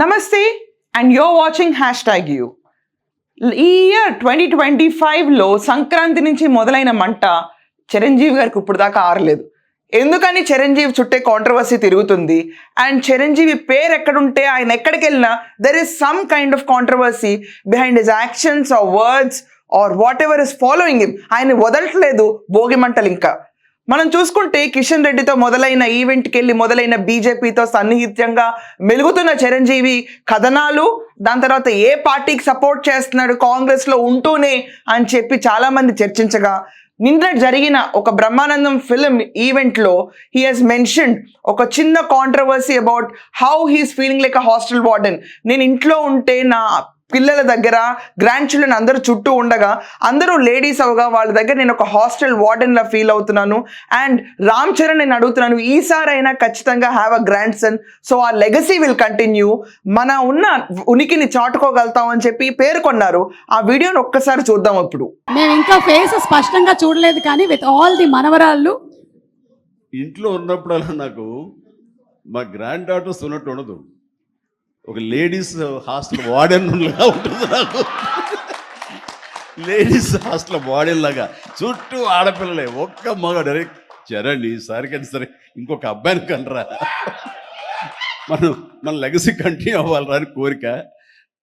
నమస్తే and you're watching hashtag you ఈ year twenty twenty ఫైవ్లో సంక్రాంతి నుంచి మొదలైన మంట చిరంజీవి గారికి ఇప్పుడు దాకా ఆరలేదు. ఎందుకని చిరంజీవి చుట్టే కాంట్రవర్సీ తిరుగుతుంది? అండ్ చిరంజీవి పేరు ఎక్కడుంటే ఆయన ఎక్కడికి వెళ్ళినా there is some kind of controversy behind his actions or words or whatever is following him ఆయన వదలట్లేదు భోగి మంటలు ఇంకా మనం చూసుకుంటే కిషన్ రెడ్డితో మొదలైన ఈవెంట్కి వెళ్ళి మొదలైన బీజేపీతో సన్నిహిత్యంగా మెలుగుతున్న చిరంజీవి కథనాలు దాని తర్వాత ఏ పార్టీకి సపోర్ట్ చేస్తున్నాడు కాంగ్రెస్లో ఉంటూనే అని చెప్పి చాలామంది చర్చించగా నిన్న జరిగిన ఒక బ్రహ్మానందం ఫిలిం ఈవెంట్లో హీ హాజ్ మెన్షన్డ్ ఒక చిన్న controversy about how he's feeling like a hostel warden నేను ఇంట్లో ఉంటే నా పిల్లల దగ్గర గ్రాండ్ చిల్డ్రన్ అందరూ చుట్టూ ఉండగా అందరూ లేడీస్ అవగా వాళ్ళ దగ్గర నేను ఒక హాస్టల్ వార్డెన్ లా ఫీల్ అవుతున్నాను. అండ్ రామ్ చరణ్ నేను అడుగుతున్నాను ఈసారైనా ఖచ్చితంగా have a grandson so ఆ లెగసీ విల్ కంటిన్యూ మన ఉన్న ఉనికిని చాటుకోగలుగుతాం అని చెప్పి పేర్కొన్నారు ఆ వీడియోని ఒక్కసారి చూద్దాం ఇప్పుడు మేము ఇంకా ఫేస్ స్పష్టంగా చూడలేదు కానీ విత్ ఆల్ ది మనవరాళ్ళు. ఇంట్లో ఉన్నప్పుడల్లా నాకు మా గ్రాండ్ డాటర్స్ ఉన్నట్టు ఉండదు. ఒక లేడీస్ హాస్టల్ వార్డెన్ లాగా ఉంటుంది నాకు. లేడీస్ హాస్టల్ వార్డెన్ లాగా. చుట్టూ ఆడపిల్లలే. ఒక్క మగాడు అరే చరండి ఈసారి సరే ఇంకొక అబ్బాయిని కనరా. మనం మన లెగసీ కంటిన్యూ అవ్వాలరా అని కోరిక.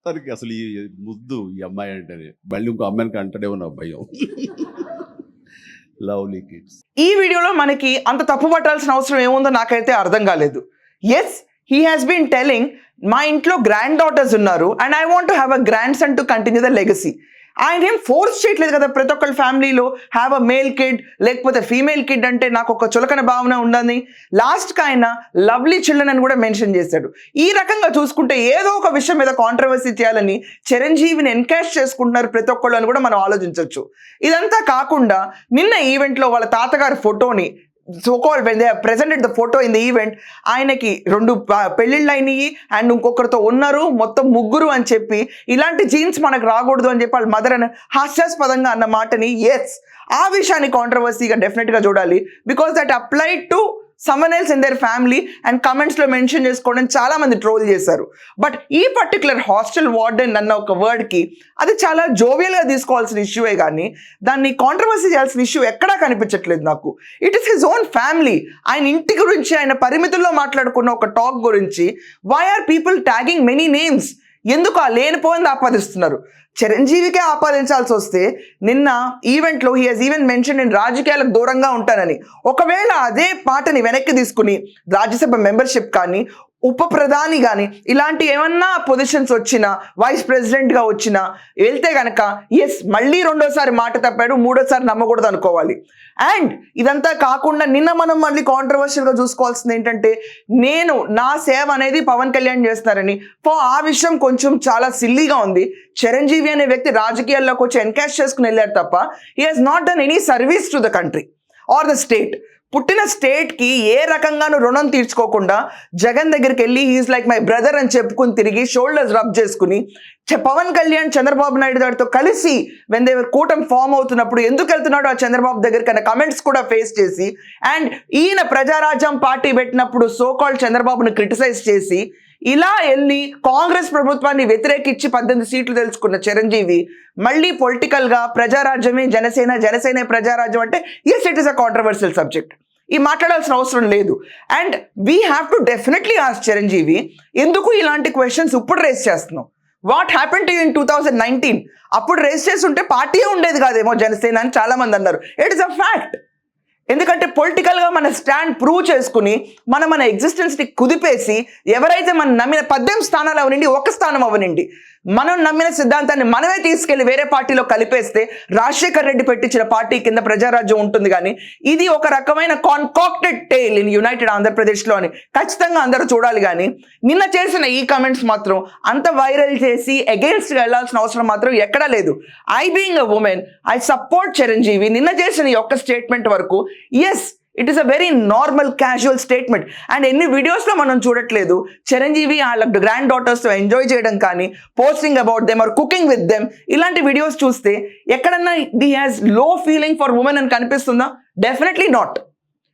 తనకి అసలు ఈ ముద్దు ఈ అమ్మాయి అంటే మళ్ళీ ఇంకో అమ్మాయిని కంటడేమో నా భయం. లవ్లీ కిడ్స్ ఈ వీడియోలో మనకి అంత తప్పు పట్టాల్సిన అవసరం ఏముందో నాకైతే అర్థం కాలేదు. Yes he has been telling మా ఇంట్లో గ్రాండ్ డాటర్స్ ఉన్నారు and I want have a grandson to continue the legacy ఆయన ఏం ఫోర్స్ చేయట్లేదు కదా ప్రతి ఒక్కరి ఫ్యామిలీలో హ్యావ్ అ మేల్ కిడ్ లేకపోతే ఫీమేల్ కిడ్ అంటే నాకు ఒక చులకన భావన ఉండని లాస్ట్కి ఆయన లవ్లీ చిల్డ్రన్ అని కూడా మెన్షన్ చేశాడు. ఈ రకంగా చూసుకుంటే ఏదో ఒక విషయం మీద కాంట్రవర్సీ చేయాలని చిరంజీవిని ఎన్కాష్ చేసుకుంటున్నారు ప్రతి ఒక్కళ్ళు అని కూడా మనం ఆలోచించవచ్చు. ఇదంతా కాకుండా నిన్న ఈవెంట్లో వాళ్ళ తాతగారి ఫోటోని so call when they presented the photo in the event ఆయనకి రెండు పెళ్ళిళ్ళు అయినాయి అండ్ ఇంకొకరితో ఉన్నారు మొత్తం ముగ్గురు అని చెప్పి ఇలాంటి జీన్స్ మనకు రాకూడదు అని చెప్పి వాళ్ళ మదర్ అని హాస్యాస్పదంగా అన్న మాటని ఎస్ ఆ విషయాన్ని కాంట్రవర్సీగా డెఫినెట్గా చూడాలి because that applied to someone else in their family and కమెంట్స్లో మెన్షన్ చేసుకోవడం చాలా మంది ట్రోల్ చేశారు. బట్ ఈ పర్టికులర్ హాస్టల్ వార్డెన్ అన్న ఒక వర్డ్కి అది చాలా జోవియల్గా తీసుకోవాల్సిన ఇష్యూయే కానీ దాన్ని కాంట్రవర్సీ చేయాల్సిన ఇష్యూ ఎక్కడా కనిపించట్లేదు నాకు. It is his own family ఆయన ఇంటి గురించి ఆయన పరిమితుల్లో మాట్లాడుకున్న ఒక టాక్ గురించి why are people tagging many names ఎందుకు ఆ లేనిపోయింది ఆపాదిస్తున్నారు? చిరంజీవికే ఆపాదించాల్సి వస్తే నిన్న ఈవెంట్లో హీ హాజ్ ఈవెన్ మెన్షన్ నేను రాజకీయాలకు దూరంగా ఉంటానని. ఒకవేళ అదే పాటని వెనక్కి తీసుకుని రాజ్యసభ మెంబర్షిప్ కానీ ఉప ప్రధాని కానీ ఇలాంటి ఏమన్నా పొజిషన్స్ వచ్చినా వైస్ ప్రెసిడెంట్గా వచ్చినా వెళ్తే కనుక ఎస్ మళ్ళీ రెండోసారి మాట తప్పాడు మూడోసారి నమ్మకూడదు అనుకోవాలి. అండ్ ఇదంతా కాకుండా నిన్న మనం మళ్ళీ కాంట్రవర్షియల్గా చూసుకోవాల్సింది ఏంటంటే నేను నా సేవ అనేది పవన్ కళ్యాణ్ చేస్తున్నారని సో ఆ విషయం కొంచెం చాలా సిల్లీగా ఉంది. చిరంజీవి అనే వ్యక్తి రాజకీయాల్లోకి వచ్చి ఎన్కాష్ చేసుకుని వెళ్ళారు తప్ప he has not done any service to the country or the state పుట్టిన స్టేట్కి ఏ రకంగానూ రుణం తీర్చుకోకుండా జగన్ దగ్గరికి వెళ్ళి హీఈస్ లైక్ మై బ్రదర్ అని చెప్పుకుని తిరిగి షోల్డర్స్ రబ్ చేసుకుని పవన్ కళ్యాణ్ చంద్రబాబు నాయుడు గారితో కలిసి వెన్ దేవర్ కూటమి ఫామ్ అవుతున్నప్పుడు ఎందుకు వెళ్తున్నాడు ఆ చంద్రబాబు దగ్గరికి అనే కమెంట్స్ కూడా ఫేస్ చేసి అండ్ ఈయన ప్రజారాజ్యం పార్టీ పెట్టినప్పుడు సోకాల్ చంద్రబాబును క్రిటిసైజ్ చేసి ఇలా వెళ్ళి కాంగ్రెస్ ప్రభుత్వాన్ని వ్యతిరేకించి పద్దెనిమిది సీట్లు తెలుసుకున్న చిరంజీవి మళ్ళీ పొలిటికల్గా ప్రజారాజ్యమే జనసేన జనసేన ప్రజారాజ్యం అంటే yes it is a controversial subject ఈ మాట్లాడాల్సిన అవసరం లేదు. And we have to definitely ask Chiranjeevi ఎందుకు ఇలాంటి క్వశ్చన్స్ ఇప్పుడు రేస్ చేస్తున్నావు? What happen to in two thousand nineteen అప్పుడు రేస్ చేస్తుంటే పార్టీయే ఉండేది కాదేమో జనసేన అని చాలామంది అన్నారు. ఇట్ ఇస్ అ ఫ్యాక్ట్ ఎందుకంటే పొలిటికల్గా మన స్టాండ్ ప్రూవ్ చేసుకుని మనం మన ఎగ్జిస్టెన్స్ని కుదిపేసి ఎవరైతే మనం నమ్మిన పద్దెనిమిది స్థానాలు అవనండి ఒక స్థానం అవనండి మనం నమ్మిన సిద్ధాంతాన్ని మనమే తీసుకెళ్ళి వేరే పార్టీలో కలిపేస్తే రాజశేఖర్ రెడ్డి పెట్టించిన పార్టీ కింద ప్రజారాజ్యం ఉంటుంది కానీ ఇది ఒక రకమైన కాన్కాక్టెడ్ టైల్ ఇన్ యునైటెడ్ ఆంధ్రప్రదేశ్లో అని ఖచ్చితంగా అందరూ చూడాలి కానీ నిన్న చేసిన ఈ కమెంట్స్ మాత్రం అంత వైరల్ చేసి అగేన్స్ట్ వెళ్ళాల్సిన అవసరం మాత్రం ఎక్కడా లేదు. I being a woman I support Chiranjeevi నిన్న చేసిన ఈ ఒక్క స్టేట్మెంట్ వరకు yes it is a very normal casual statement and ఎన్ని వీడియోస్లో మనం చూడట్లేదు చిరంజీవి వాళ్ళ గ్రాండ్ డాటర్స్తో ఎంజాయ్ చేయడం కానీ posting about them or cooking with them ఇలాంటి వీడియోస్ చూస్తే ఎక్కడన్నా the hostile feeling for women అని కనిపిస్తుందా? Definitely not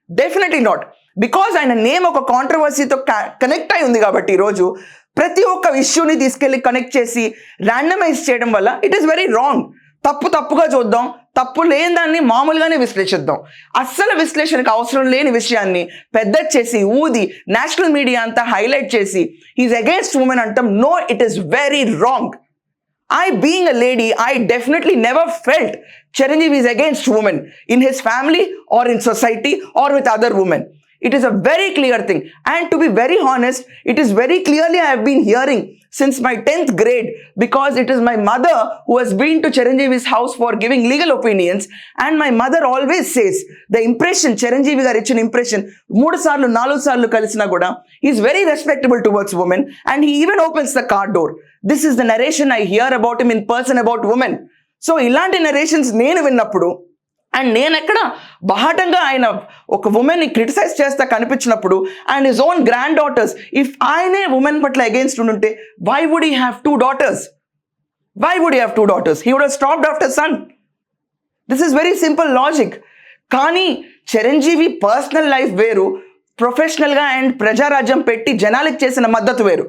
definitely not because ఆయన నేమ్ ఒక కాంట్రవర్సీతో కనెక్ట్ అయి ఉంది కాబట్టి ఈరోజు ప్రతి ఒక్క ఇష్యూని తీసుకెళ్ళి కనెక్ట్ చేసి ర్యాండమైజ్ చేయడం వల్ల ఇట్ ఈస్ వెరీ రాంగ్ తప్పు తప్పుగా చూద్దాం. తప్పు లేని దాన్ని మామూలుగానే విశ్లేషిద్దాం. అస్సలు విశ్లేషణకు అవసరం లేని విషయాన్ని పెద్ద చేసి ఊది నేషనల్ మీడియా అంతా హైలైట్ చేసి ఈజ్ అగేన్స్ట్ ఉమెన్ అంటాం. No it is very wrong I being a lady I definitely never felt Chiranjeevi is against women in his family or in society or with other women It is a very clear thing. And to be very honest, it is very clearly I have been hearing since my 10th grade because it is my mother who has been to Chiranjeevi's house for giving legal opinions. And my mother always says the impression, Chiranjeevi గారు ఇచ్చిన impression మూడు సార్లు నాలుగు సార్లు కలిసినా కూడా is very respectable towards women and he even opens the car door this is the narration I hear about him in person about women so ఇలాంటి narrations నేను విన్నప్పుడు అండ్ నేను ఎక్కడ బహాటంగా ఆయన ఒక ఉమెన్ని క్రిటిసైజ్ చేస్తా కనిపించినప్పుడు and his own granddaughters if ఆయనే ఉమెన్ పట్ల అగేన్స్ట్ ఉంటే why would he have two daughters why would he have two daughters he would stopped after son this is very simple logic కానీ చిరంజీవి పర్సనల్ లైఫ్ వేరు ప్రొఫెషనల్గా and Prajarajyam పెట్టి జనాలకు చేసిన మద్దతు వేరు.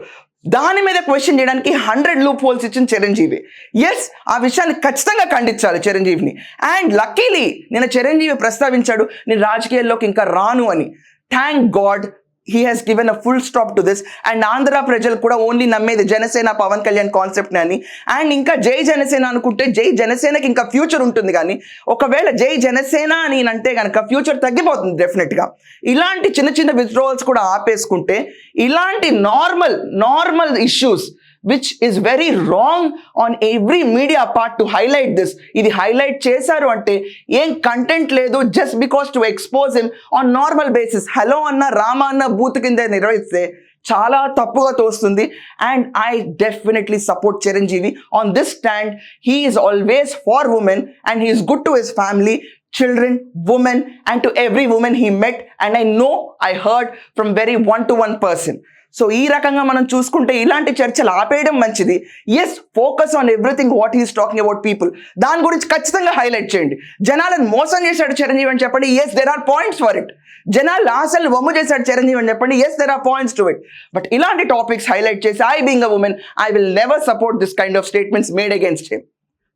దాని మీద క్వశ్చన్ చేయడానికి హండ్రెడ్ లూప్ హోల్స్ ఇచ్చిన చిరంజీవి. ఎస్ ఆ విషయాన్ని ఖచ్చితంగా ఖండించాలి చిరంజీవిని. అండ్ లక్కీలీ నేను చిరంజీవి ప్రస్తావించాడు నేను రాజకీయాల్లోకి ఇంకా రాను అని. Thank God he has given a full stop to this and Andhra ప్రజలు కూడా ఓన్లీ నమ్మేది జనసేన పవన్ కళ్యాణ్ కాన్సెప్ట్ అని. అండ్ ఇంకా జై జనసేన అనుకుంటే జై జనసేనకి ఇంకా ఫ్యూచర్ ఉంటుంది కానీ ఒకవేళ జై జనసేన అని అంటే కనుక ఫ్యూచర్ తగ్గిపోతుంది డెఫినెట్గా ఇలాంటి చిన్న చిన్న విత్డ్రోవల్స్ కూడా ఆపేసుకుంటే ఇలాంటి normal normal issues which is very wrong on every media part to highlight this ఇది హైలైట్ చేశారు అంటే ఏం కంటెంట్ లేదు just because to expose him on normal basis hello అన్న రామ అన్న బూత్ కింద నిర్వహిస్తే చాలా తప్పుగా తోస్తుంది and I definitely support Chiranjeevi on this stand he always for women and he is good to his family children, women, and to every woman he met. And I know I heard from very one to one person. So ఈ రకంగా మనం చూసుకుంటే ఇలాంటి చర్చలు ఆపేయడం మంచిది. Yes focus on everything what he's talking about people దాని గురించి ఖచ్చితంగా హైలైట్ చేయండి. జనాలను మోసం చేశాడు చిరంజీవి అని చెప్పండి. Yes there are points for it జనాలు ఆశలు వమ్ము చేశాడు చిరంజీవి అని చెప్పండి. Yes there are points to it but ఇలాంటి టాపిక్స్ హైలైట్ చేసి I being a woman I will never support this kind of statements made against him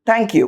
thank you